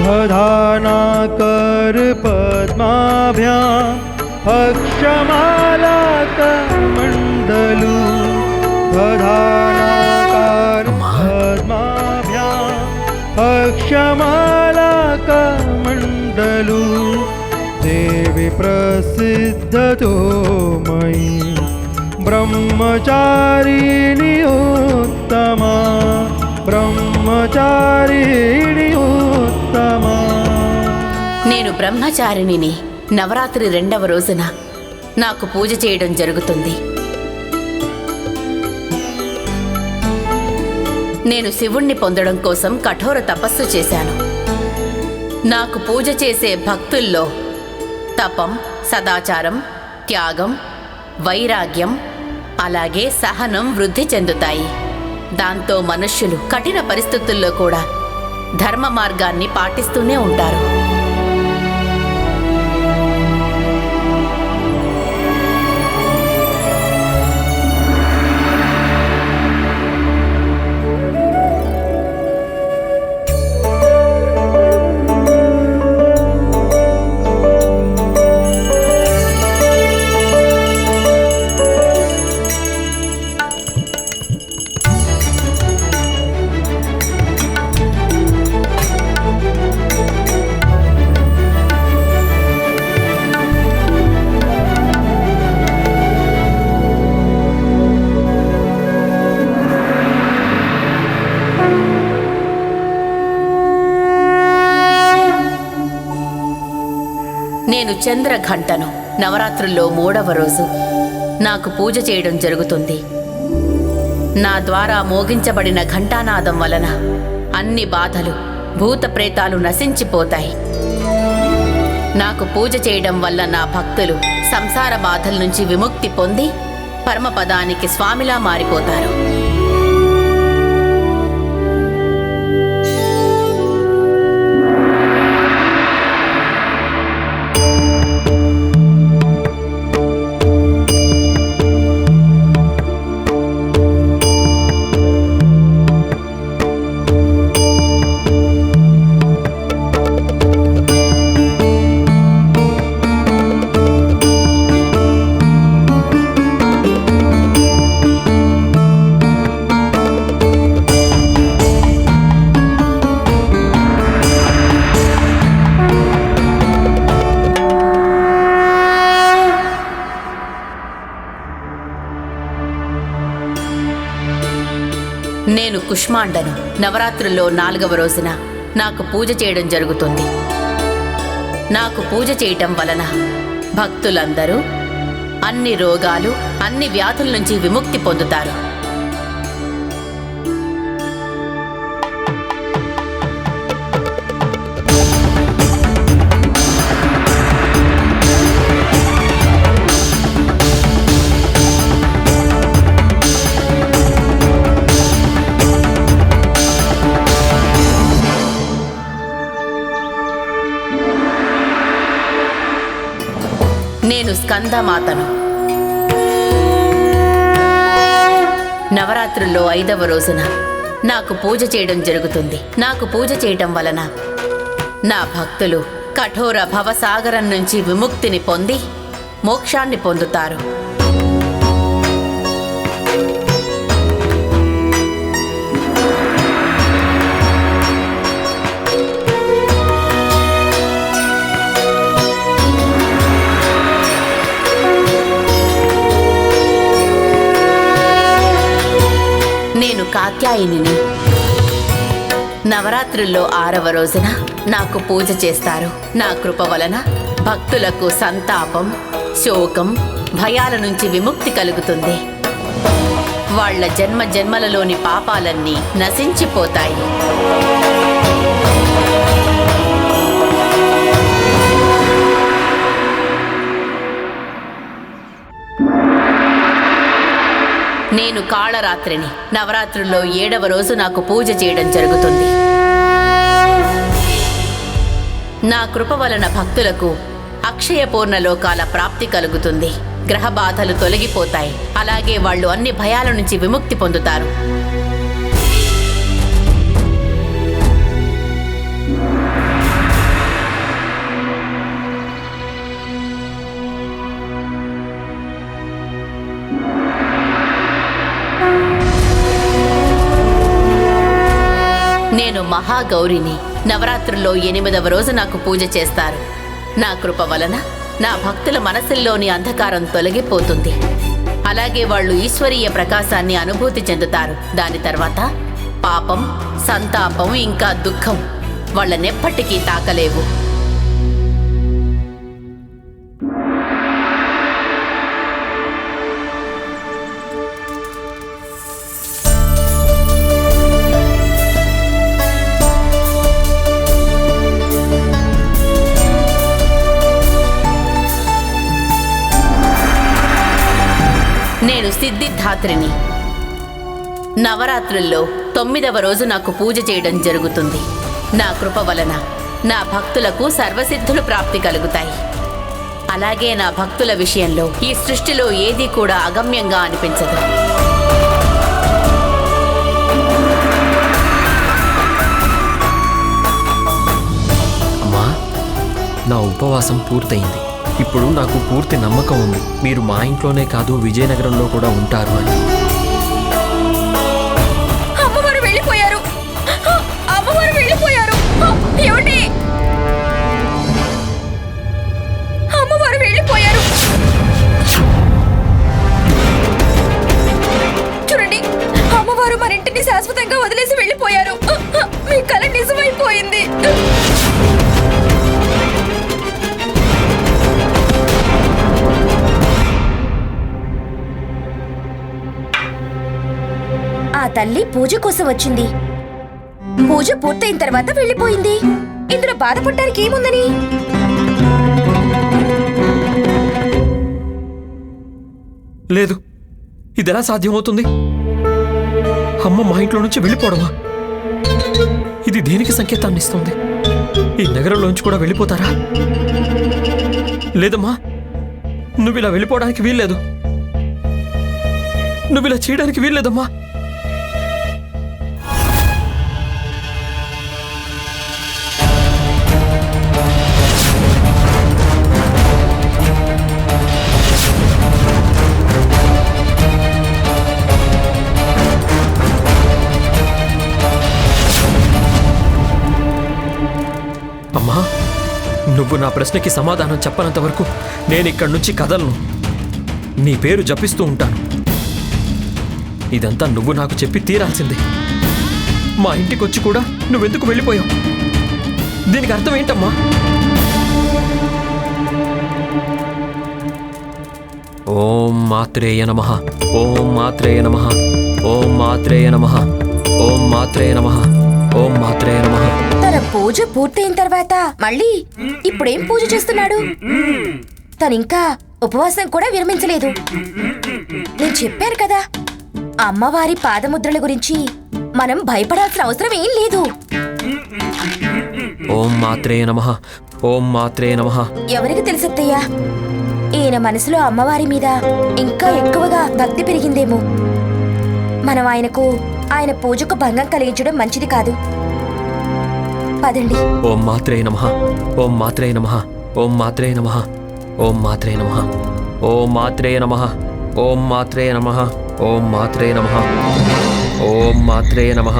शुद्धधाना कर पद्माभ्या अक्षमालाकमण्डलु धानाकार पद्माभ्या अक्षमालाकमण्डलु देवि प्रसिद्धतो मयि। ब्रह्मचारिणी उत्तमा। ब्रह्मचारी నేను బ్రహ్మచారిణిని నవరాత్రి రెండవ రోజున నాకు పూజ చేయడం జరుగుతుంది. నేను శివుణ్ణి పొందడం కోసం కఠోర తపస్సు చేశాను. నాకు పూజ చేసే భక్తుల్లో తపం సదాచారం త్యాగం వైరాగ్యం అలాగే సహనం వృద్ధి చెందుతాయి. దాంతో మనుష్యులు కఠిన పరిస్థితుల్లో కూడా ధర్మ మార్గాన్ని పాటిస్తూనే ఉంటారు. నేను చంద్రఘంటను నవరాత్రుల్లో మూడవ రోజు. నాకు పూజ చేయడం జరుగుతుంది. నా ద్వారా మోగించబడిన ఘంటానాదం వలన అన్ని బాధలు భూత ప్రేతాలు నశించిపోతాయి. నాకు పూజ చేయడం వల్ల నా భక్తులు సంసార బాధల నుంచి విముక్తి పొంది పరమపదానికి స్వామిలా మారిపోతారు. కుష్మాండను నవరాత్రుల్లో నాలుగవ రోజున నాకు పూజ చేయడం జరుగుతుంది. నాకు పూజ చేయటం వలన భక్తులందరూ అన్ని రోగాలు అన్ని వ్యాధుల నుంచి విముక్తి పొందుతారు. స్కందమాతను నవరాత్రుల్లో ఐదవ రోజున నాకు పూజ చేయడం జరుగుతుంది. నాకు పూజ చేయటం వలన నా భక్తులు కఠోర భవసాగరం నుంచి విముక్తిని పొంది మోక్షాన్ని పొందుతారు. కాత్యాయినిని. నవరాత్రుల్లో ఆరవ రోజున నాకు పూజ చేస్తారు. నా కృప వలన భక్తులకు సంతాపం శోకం భయాల నుంచి విముక్తి కలుగుతుంది. వాళ్ళ జన్మ జన్మలలోని పాపాలన్నీ నశించిపోతాయి. నేను కాళరాత్రిని నవరాత్రుల్లో ఏడవ రోజు నాకు పూజ చేయడం జరుగుతుంది. నా కృప వలన భక్తులకు అక్షయ పూర్ణ లోకాల ప్రాప్తి కలుగుతుంది. గ్రహ బాధలు తొలగిపోతాయి. అలాగే వాళ్ళు అన్ని భయాల నుంచి విముక్తి పొందుతారు. నేను మహాగౌరిని. నవరాత్రుల్లో ఎనిమిదవ రోజు నాకు పూజ చేస్తారు. నా కృప వలన నా భక్తుల మనసుల్లోని అంధకారం తొలగిపోతుంది. అలాగే వాళ్ళు ఈశ్వరీయ ప్రకాశాన్ని అనుభూతి చెందుతారు. దాని తర్వాత పాపం సంతాపం ఇంకా దుఃఖం. వాళ్ళనెప్పటికీ తాకలేవు. ధాత్రిని నవరాత్రుల్లో తొమ్మిదవ రోజు నాకు పూజ చేయడం జరుగుతుంది. నా కృప వలన నా భక్తులకు సర్వసిద్ధులు ప్రాప్తి కలుగుతాయి. అలాగే నా భక్తుల విషయంలో ఈ సృష్టిలో ఏదీ కూడా అగమ్యంగా అనిపించదు. నా ఉపవాసం పూర్తయింది. ఇప్పుడు నాకు పూర్తి నమ్మకం ఉంది. మీరు మా ఇంట్లోనే కాదు విజయనగరంలో కూడా ఉంటారు అని. అమ్మవారు వెళ్ళిపోయారు. అమ్మవారు వెళ్ళిపోయారు. ఏమండి? అమ్మవారు వెళ్ళిపోయారు. చూడండి అమ్మవారు మన ఇంటిని శాశ్వతంగా వదిలేసి వెళ్ళిపోయారు. మీ కళ నిజమైపోయింది. ఆ తల్లి పూజ కోసం వచ్చింది. పూజ పూర్తయిన తర్వాత వెళ్ళిపోయింది. ఇందులో బాధపడటానికి ఏముందని? లేదు. ఇదెలా సాధ్యమవుతుంది? అమ్మ మా ఇంట్లో నుంచి వెళ్ళిపోవడమా? ఇది దేనికి సంకేతాన్ని ఇస్తుంది? ఈ నగరంలోంచి కూడా వెళ్ళిపోతారా? లేదమ్మా. నువ్వు ఇలా వెళ్ళిపోవడానికి వీల్లేదు. నువ్వు ఇలా చేయడానికి వీల్లేదమ్మా. నా ప్రశ్నకి సమాధానం చెప్పనంత వరకు నేను ఇక్కడి నుంచి కదలను. నీ పేరు జపిస్తూ ఉంటాను. ఇదంతా నువ్వు నాకు చెప్పి తీరాల్సిందే. మా ఇంటికి వచ్చి కూడా నువ్వెందుకు వెళ్ళిపోయావు? దీనికి అర్థం ఏంటమ్మా? ఓం మాత్రేయ నమ. ఓం మాత్రేయ నమ. ఓం మాత్రేయ నమ. ఓం మాత్రేయ నమ. ఓం మాత్రేయ నమ. తన పూజ పూర్తయిన తర్వాత మళ్ళీ ఇప్పుడేం పూజ చేస్తున్నాడు? తనింకా ఉపవాసం కూడా విరమించలేదు. నేను చెప్పాను కదా అమ్మవారి పాదముద్రల గురించి మనం భయపడాల్సిన అవసరం ఏం లేదు. ఓం మాత్రేయ నమ ఓం మాత్రేయ నమ. ఎవరికి తెలుసత్తయ్యా? ఈయన మనసులో అమ్మవారి మీద ఇంకా ఎక్కువగా భక్తి పెరిగిందేమో. మనం ఆయనకు ఆయన పూజకు భంగం కలిగించడం మంచిది కాదు. పదండి ఓం మాత్రేయ నమ ఓం మాత్రేయ నమ ఓం మాత్రేయ నమ ఓం మాత్రేయ నమ ఓం మాత్రేయ నమ ఓం మాత్రేయ నమ ఓం మాత్రేయ నమ ఓం మాత్రేయ నమ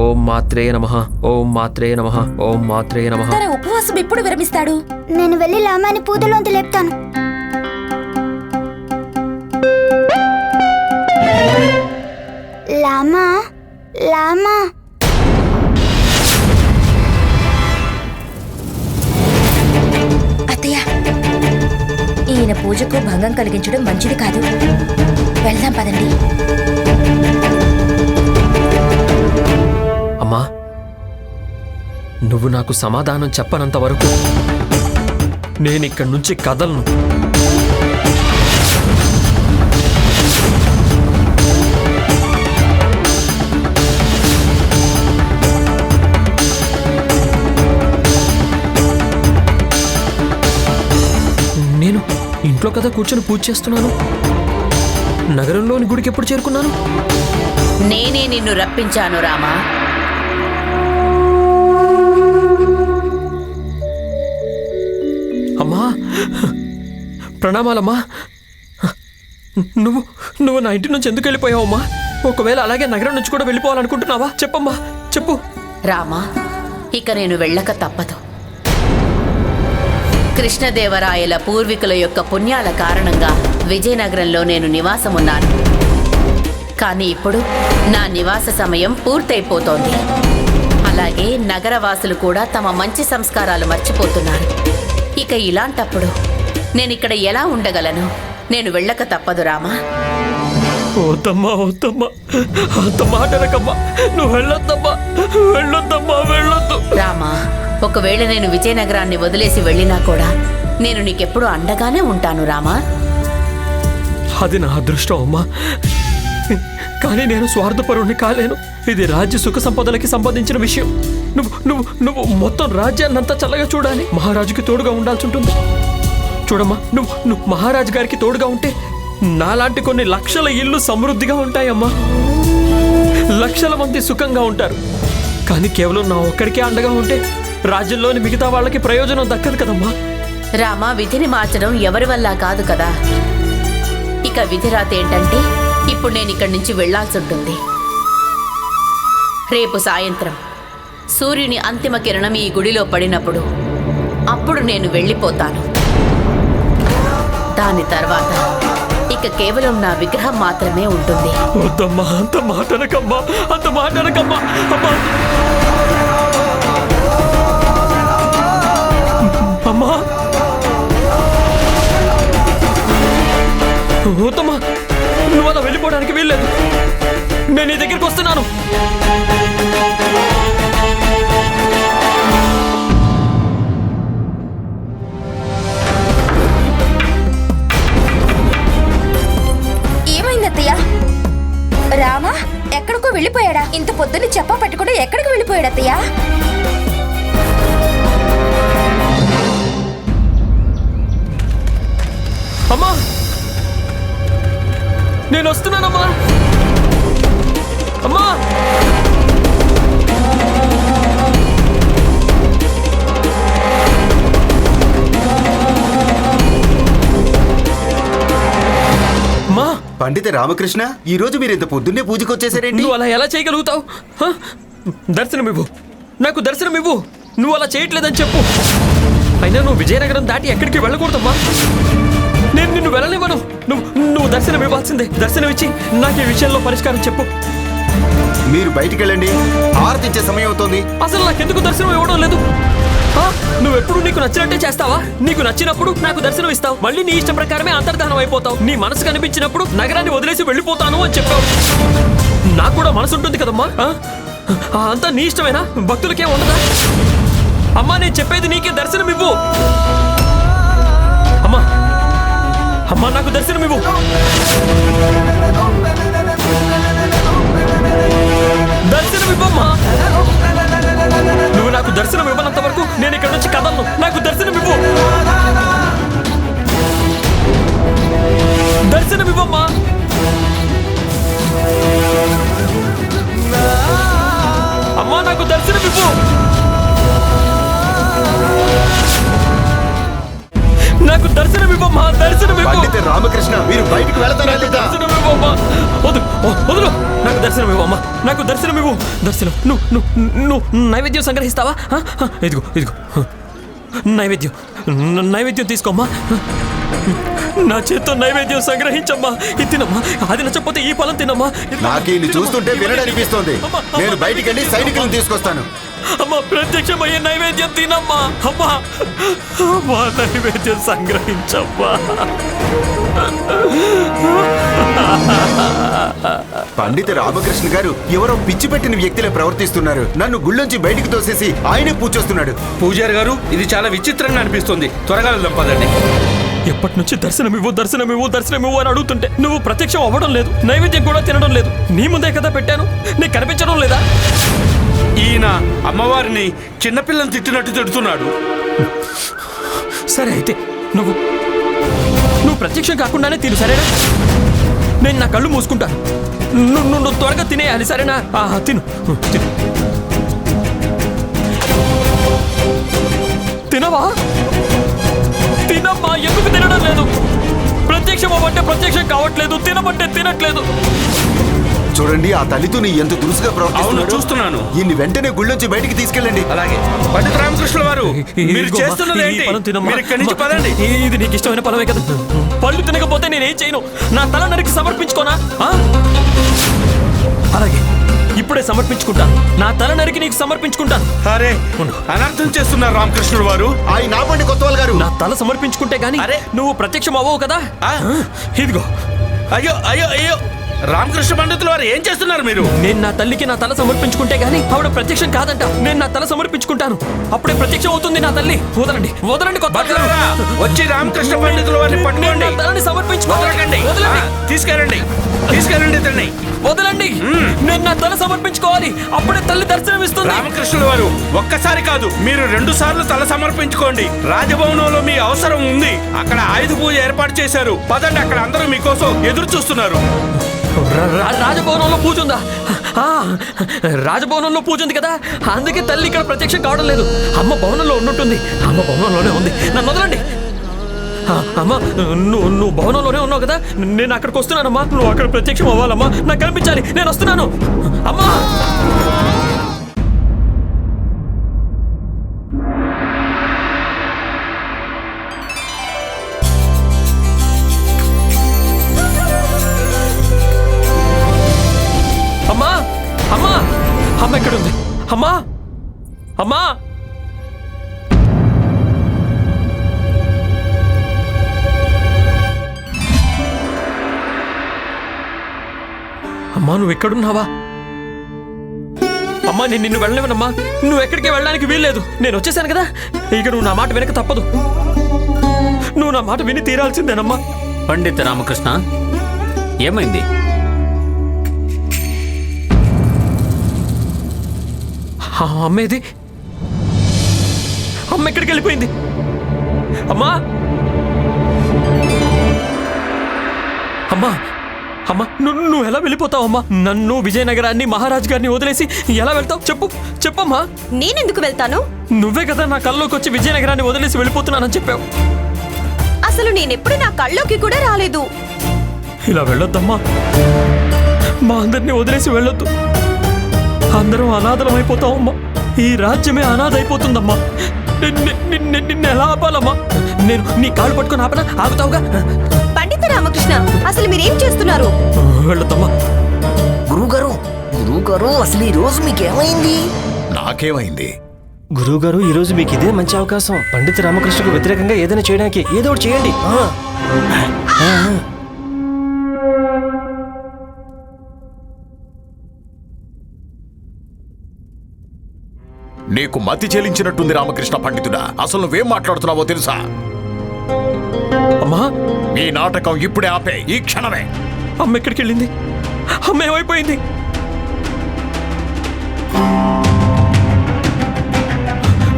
ఓం మాత్రేయ నమ ఓం మాత్రేయ నమ ఓం మాత్రేయ నమ తన ఉపవాసం ఎప్పుడు విరమిస్తాడు నేను వెళ్ళి లామాని పూతలోంచి లేపుతాను లామా లామా ఈయన పూజకు భంగం కలిగించడం మంచిది కాదు. వెళ్దాం పదండి. అమ్మా నువ్వు నాకు సమాధానం చెప్పనంత వరకు నేనిక్కడి నుంచి కదలను. ఇంట్లో కదా కూర్చొని పూజ చేస్తున్నాను. నగరంలోని గుడికి ఎప్పుడు చేరుకున్నాను? నేనే నిన్ను రప్పించాను రామా. అమ్మా ప్రణామాలమ్మా. నువ్వు నువ్వు నా ఇంటి నుంచి ఎందుకు వెళ్ళిపోయావమ్మా ఒకవేళ అలాగే నగరం నుంచి కూడా వెళ్ళిపోవాలనుకుంటున్నావా? చెప్పమ్మా చెప్పు. రామా ఇక నేను వెళ్ళక తప్పదు. కృష్ణదేవరాయల పూర్వీకుల యొక్క పుణ్యాల కారణంగా విజయనగరంలో నేను నివాసమున్నాను. కానీ ఇప్పుడు నా నివాస సమయం పూర్తయిపోతోంది. అలాగే నగరవాసులు కూడా తమ మంచి సంస్కారాలు మర్చిపోతున్నారు. ఇక ఇలాంటప్పుడు నేను ఇక్కడ ఎలా ఉండగలను? నేను వెళ్ళక తప్పదు రామా. వద్దమ్మా వద్దమ్మా అంత మాటలకమ్మా నువ్వు వెళ్ళొద్దమ్మా వెళ్ళొద్దమ్మా వెళ్ళొద్దు. రామా ఒకవేళ నేను విజయనగరాన్ని వదిలేసి వెళ్ళినా కూడా నేను నీకెప్పుడు అండగానే ఉంటాను రామా. అది నా అదృష్టం అమ్మా. కానీ నేను స్వార్థపరుణ్ణి కాలేను. ఇది రాజ్య సుఖ సంపదలకి సంబంధించిన విషయం. నువ్వు నువ్వు నువ్వు మొత్తం రాజ్యాన్నంతా చల్లగా చూడాలి. మహారాజుకి తోడుగా ఉండాల్సి ఉంటుంది. చూడమ్మా నువ్వు నువ్వు మహారాజు గారికి తోడుగా ఉంటే నాలాంటి కొన్ని లక్షల ఇల్లు సమృద్ధిగా ఉంటాయమ్మా. లక్షల మంది సుఖంగా ఉంటారు. కానీ కేవలం నా ఒక్కడికే అండగా ఉంటే రాజ్యంలోని మిగతా వాళ్ళకి ప్రయోజనం దక్కదు కదమ్మా. రామా విధిని మార్చడం ఎవరి వల్ల కాదు కదా? ఇక విధి రాత ఏంటంటే ఇప్పుడు నేను ఇక్కడి నుంచి వెళ్ళాల్సి ఉంటుంది. రేపు సాయంత్రం సూర్యుని అంతిమ కిరణం ఈ గుడిలో పడినప్పుడు అప్పుడు నేను వెళ్ళిపోతాను. దాని తర్వాత ఇక కేవలం నా విగ్రహం మాత్రమే ఉంటుంది. వద్దమ్మా అంత మాటనకమ్మా అంత మాటనకమ్మా అమ్మా అమ్మా. వద్దమ్మా నువ్వు అలా వెళ్ళిపోవడానికి వీల్లేదు. నేను నీ దగ్గరికి వస్తున్నాను. రామా ఎక్కడికో వెళ్ళిపోయాడా? ఇంత పొద్దున్న చెప్ప పెట్టుకుంటే ఎక్కడికి వెళ్ళిపోయాడు అత్తయ్య అమ్మా! నేను వస్తున్నానమ్మా. అమ్మా. అమ్మా. పండిత రామకృష్ణ ఈ రోజు మీరు ఇంత పొద్దున్నే పూజకు వచ్చేసారేంటి నువ్వు అలా ఎలా చేయగలుగుతావు? దర్శనం ఇవ్వు నాకు దర్శనం ఇవ్వు నువ్వు అలా చేయట్లేదని చెప్పు. అయినా నువ్వు విజయనగరం దాటి ఎక్కడికి వెళ్ళకూడదమ్మా. నేను నిన్ను వెళ్ళనివ్వను. నువ్వు నువ్వు దర్శనం ఇవ్వాల్సిందే. దర్శనం ఇచ్చి నాకు ఈ విషయంలో పరిష్కారం చెప్పు. మీరు బయటికి వెళ్ళండి హారతి ఇచ్చే సమయం అవుతోంది. అసలు నాకెందుకు దర్శనం ఇవ్వడం లేదు? ఆ? నువ్వెప్పుడు నీకు నచ్చినట్టే చేస్తావా? నీకు నచ్చినప్పుడు నాకు దర్శనం ఇస్తావు. మళ్ళీ నీ ఇష్ట ప్రకారమే అంతర్ధానం అయిపోతావు. నీ మనసు కనిపించినప్పుడు నగరాన్ని వదిలేసి వెళ్ళిపోతాను అని చెప్పావు. నాకు కూడా మనసు ఉంటుంది కదమ్మా అంతా నీ ఇష్టమేనా? భక్తులకే ఉండదా అమ్మా నేను చెప్పేది నీకే దర్శనం ఇవ్వు. అమ్మా అమ్మా నాకు దర్శనం ఇవ్వు నైవేద్యం సంగ్రహిస్తావా? ఇదిగో ఇదిగో. నైవేద్యం. నైవేద్యం తీసుకోమ్మా. నా చేత్తో నైవేద్యం సంగ్రహించమ్మా. ఇది తినమ్మా. అది నచ్చకపోతే ఈ ఫలం తినమ్మా. నాకు చూస్తుంటే. వినడనిపిస్తోంది. నేను బయటికి వెళ్ళి సైనికులను తీసుకొస్తాను. అమ్మా ప్రత్యక్షమయ్యే నైవేద్యం తినమ్మా. అమ్మా అమ్మా నైవేద్యం సంగ్రహించమ్మా. పండిత రామకృష్ణ గారు ఎవరో పిచ్చి పెట్టిన వ్యక్తిలా ప్రవర్తిస్తున్నారు. నన్ను గుళ్ళొంచి బయటికి తోసేసి ఆయనే పూజొస్తున్నాడు. పూజారి గారు ఇది చాలా విచిత్రంగా అనిపిస్తుంది. త్వరగా వెళ్దాం పదండి. ఎప్పటి నుంచి దర్శనం ఇవ్వు దర్శనం ఇవ్వు దర్శనం ఇవ్వు అని అడుగుతుంటే నువ్వు ప్రత్యక్షం అవ్వడం లేదు నైవేద్యం కూడా తినడం లేదు. నీ ముందే కదా పెట్టాను నీకు కనిపించడం లేదా? ఈయన అమ్మవారిని చిన్నపిల్లని తిట్టినట్టు తిడుతున్నాడు. సరే అయితే నువ్వు నువ్వు ప్రత్యక్షం కాకుండానే తిను సరేనా? నేను నా కళ్ళు మూసుకుంటాను నువ్వు నువ్వు త్వరగా తినేయాలి సరేనా? ఆహా తిను తిను. తినవా? తినమ్మా ఎందుకు తినడం లేదు? ప్రత్యక్షం అవ్వంటే ప్రత్యక్షం కావట్లేదు తినమంటే తినట్లేదు. చూడండి ఆ తల్లితోని ఎంత దురుసుగా అవును ప్రవర్తిస్తున్నాడు చూస్తున్నాను. ఈయన్ని వెంటనే గుళ్ళొంచి బయటికి తీసుకెళ్ళండి. అలాగే. పండిత రామకృష్ణ వారు మీరు చేస్తున్నది ఏంటి. మీరు ఇక్కడి నుంచి పదండి. ఇది నీకు ఇష్టమైన పొలమే కదా. పళ్ళు తినకపోతే నేనేం చేయను? నా తల నరికి సమర్పించుకోనా? ఆ? అలాగే. ఇప్పుడే సమర్పించుకుంటాను నా తల నరికి నీకు సమర్పించుకుంటాను అరే అనర్థం చేస్తున్నారు రామకృష్ణుడు వారు. ఆయన నాపండి కొత్తవాల్ గారు. నా తల సమర్పించుకుంటే గాని అరే. నువ్వు ప్రత్యక్షం అవ్వవు కదా? ఆ? ఇదిగో. అయ్యో అయ్యో అయ్యో. రామకృష్ణ పండితులు వారు ఏం చేస్తున్నారు మీరు? నేను నా తల్లికి నా తల సమర్పించుకుంటే గాని ఆవిడ ప్రత్యక్షం కాదంట. నేను నా తల సమర్పించుకుంటాను. అప్పుడే ప్రత్యక్షం అవుతుంది నా తల్లి. వదలండి. వదలండి కొత్త వచ్చి రామకృష్ణ పండితుల వారిని పట్టుకోండి. తలని ఆ, తీసుకెళ్ళండి. తీసుకెళ్ళండి ఇతన్ని వదలండి. నేను నా తల సమర్పించుకోవాలి. అప్పుడే తల్లి దర్శనం ఇస్తుంది. రామకృష్ణుల వారు ఒక్కసారి కాదు మీరు రెండు సార్లు తల సమర్పించుకోండి. రాజభవనంలో మీ అవసరం ఉంది. అక్కడ ఆయుధ పూజ ఏర్పాటు చేశారు. పదండి అక్కడ అందరూ మీకోసం ఎదురు చూస్తున్నారు. రాజభవనంలో పూజ ఉందా? రాజభవనంలో పూజ ఉంది కదా? అందుకే తల్లి ఇక్కడ ప్రత్యక్షం కావడం లేదు. అమ్మ భవనంలో ఉన్నట్టుంది. అమ్మ భవనంలోనే ఉంది. నన్ను వదలండి. అమ్మ నువ్వు నువ్వు భవనంలోనే ఉన్నావు కదా? నేను అక్కడికి వస్తున్నానమ్మా. నువ్వు అక్కడ ప్రత్యక్షం అవ్వాలమ్మా. నాకు కనిపించాలి. నేను వస్తున్నాను. అమ్మా! నువ్వు ఎక్కడున్నావా అమ్మా నేను నిన్ను వెళ్ళలేవనమ్మా. నువ్వు ఎక్కడికి వెళ్ళడానికి వీల్లేదు. నేను వచ్చేసాను కదా. ఇక నువ్వు నా మాట వెనక తప్పదు. నువ్వు నా మాట విని తీరాల్సిందేనమ్మా. పండిత రామకృష్ణ ఏమైంది? ఆ అమ్మేది? అమ్మ ఎక్కడికి వెళ్ళిపోయింది? అమ్మా! అమ్మా! అమ్మా నువ్వు ఎలా వెళ్ళిపోతావు అమ్మా? నన్ను విజయనగరాన్ని మహారాజ్ గారిని వదిలేసి ఎలా వెళ్తావు? చెప్పు చెప్పమ్మా. నేనెందుకు వెళ్తాను? నువ్వే కదా నా కల్లోకి వచ్చి విజయనగరాన్ని వదిలేసి వెళ్ళిపోతున్నానని చెప్పావు. అసలు నేనెప్పుడు నా కళ్ళలోకి కూడా రాలేదు. ఇలా వెళ్ళొద్దమ్మా. మా అందరినీ వదిలేసి వెళ్ళొద్దు. అందరం అనాథలం అయిపోతామమ్మా ఈ రాజ్యమే అనాథ అయిపోతుందమ్మా నిన్ను- నిన్ను నిన్ను ఎలా ఆపాలమ్మా? నేను నీ కాళ్ళు పట్టుకొని ఆపనా? ఆగుతావుగా? రామకృష్ణ అసలు మీరేం చేస్తున్నారు? గురువుగారు గురువుగారు అసలు ఈ రోజు మీకేమైంది? నాకేమైంది? గురువుగారు ఈ రోజు మీకు ఇదే మంచి అవకాశం. పండిత రామకృష్ణకు వ్యతిరేకంగా ఏదైనా చేయడానికి ఏదో ఒకటి చేయండి. నీకు మతి చెలించినట్టుంది రామకృష్ణ పండితుడా. అసలు నువ్వేం మాట్లాడుతున్నావో తెలుసా? అమ్మా ఈ నాటకం ఇప్పుడే ఆపే ఈ క్షణమే. అమ్మ ఎక్కడికి వెళ్ళింది అమ్మ ఏమైపోయింది?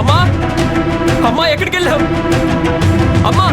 అమ్మా అమ్మా ఎక్కడికి వెళ్ళావు అమ్మా!